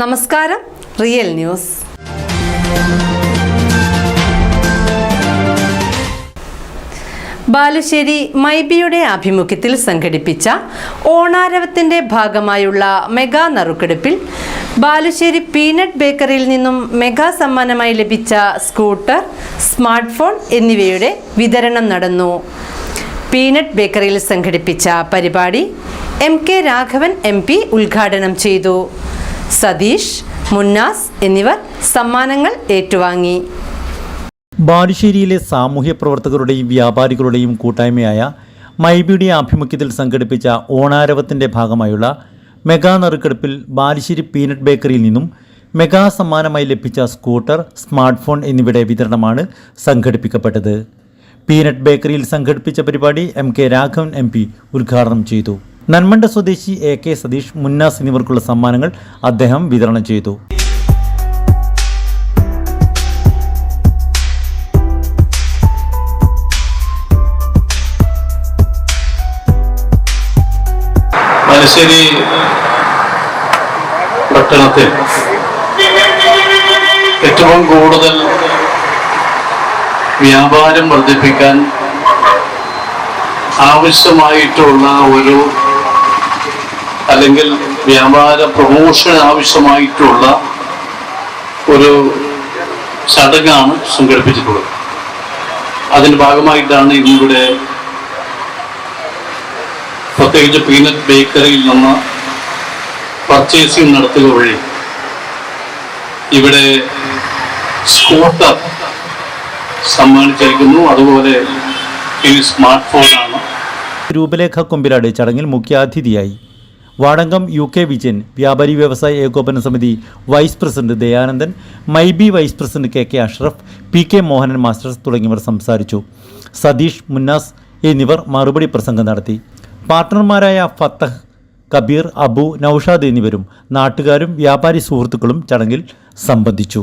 നമസ്കാരം real news. Balussery മൈബിയുടെ ആഭിമുഖ്യത്തിൽ സംഘടിപ്പിച്ച ഓണാരവത്തിന്റെ ഭാഗമായുള്ള മെഗാ നറുക്കെടുപ്പിൽ ബാലുശ്ശേരി പീനട്ട് ബേക്കറിയിൽ നിന്നും മെഗാ സമ്മാനമായി ലഭിച്ച സ്കൂട്ടർ സ്മാർട്ട് ഫോൺ എന്നിവയുടെ വിതരണം നടന്നു. പീനട്ട് ബേക്കറിയിൽ സംഘടിപ്പിച്ച പരിപാടി എം കെ രാഘവൻ എം ഉദ്ഘാടനം ചെയ്തു. സതീഷ് മുന്നാസ് എന്നിവർ സമ്മാനങ്ങൾ ഏറ്റുവാങ്ങി. ബാലുശ്ശേരിയിലെ സാമൂഹ്യ പ്രവർത്തകരുടെയും വ്യാപാരികളുടെയും കൂട്ടായ്മയായ മൈബിയുടെ ആഭിമുഖ്യത്തിൽ സംഘടിപ്പിച്ച ഓണാരവത്തിന്റെ ഭാഗമായുള്ള മെഗാ നറുക്കെടുപ്പിൽ ബാലുശ്ശേരി പീനട്ട് ബേക്കറിയിൽ നിന്നും മെഗാ സമ്മാനമായി ലഭിച്ച സ്കൂട്ടർ സ്മാർട്ട് ഫോൺ എന്നിവയുടെ വിതരണമാണ് സംഘടിപ്പിക്കപ്പെട്ടത്. പീനട്ട് ബേക്കറിയിൽ സംഘടിപ്പിച്ച പരിപാടി എം കെ രാഘവൻ എം ഉദ്ഘാടനം ചെയ്തു. നന്മണ്ട സ്വദേശി എ കെ സതീഷ് മുന്നാസ് എന്നിവർക്കുള്ള സമ്മാനങ്ങൾ അദ്ദേഹം വിതരണം ചെയ്തു. മലശ്ശേരി പട്ടണത്തിൽ ഏറ്റവും കൂടുതൽ വ്യാപാരം വർദ്ധിപ്പിക്കാൻ ആവശ്യമായിട്ടുള്ള ഒരു അല്ലെങ്കിൽ വ്യാപാര പ്രമോഷൻ ആവശ്യമായിട്ടുള്ള ഒരു ചടങ്ങാണ് സംഘടിപ്പിച്ചിട്ടുള്ളത്. അതിന്റെ ഭാഗമായിട്ടാണ് ഇന്നിവിടെ പ്രത്യേകിച്ച് പീനട്ട് ബേക്കറിയിൽ നിന്ന് പർച്ചേസിംഗ് നടത്തുക വഴി ഇവിടെ സ്കൂട്ടർ സമ്മാനിച്ചിരിക്കുന്നു. അതുപോലെ ഈ സ്മാർട്ട് ഫോണാണ് രൂപലേഖ കൊമ്പിലാട് ചടങ്ങിൽ മുഖ്യാതിഥിയായി. വാടങ്കം യു കെ വിജയൻ വ്യാപാരി വ്യവസായ ഏകോപന സമിതി vice president Dayanandan മൈബി vice president K K Ashraf P K Mohanan master തുടങ്ങിയവർ സംസാരിച്ചു. സതീഷ് മുന്നാസ് എന്നിവർ മറുപടി പ്രസംഗം നടത്തി. പാർട്ട്ണർമാരായ ഫത്തഹ് കബീർ അബു നൌഷാദ് എന്നിവരും നാട്ടുകാരും വ്യാപാരി സുഹൃത്തുക്കളും ചടങ്ങിൽ സംബന്ധിച്ചു.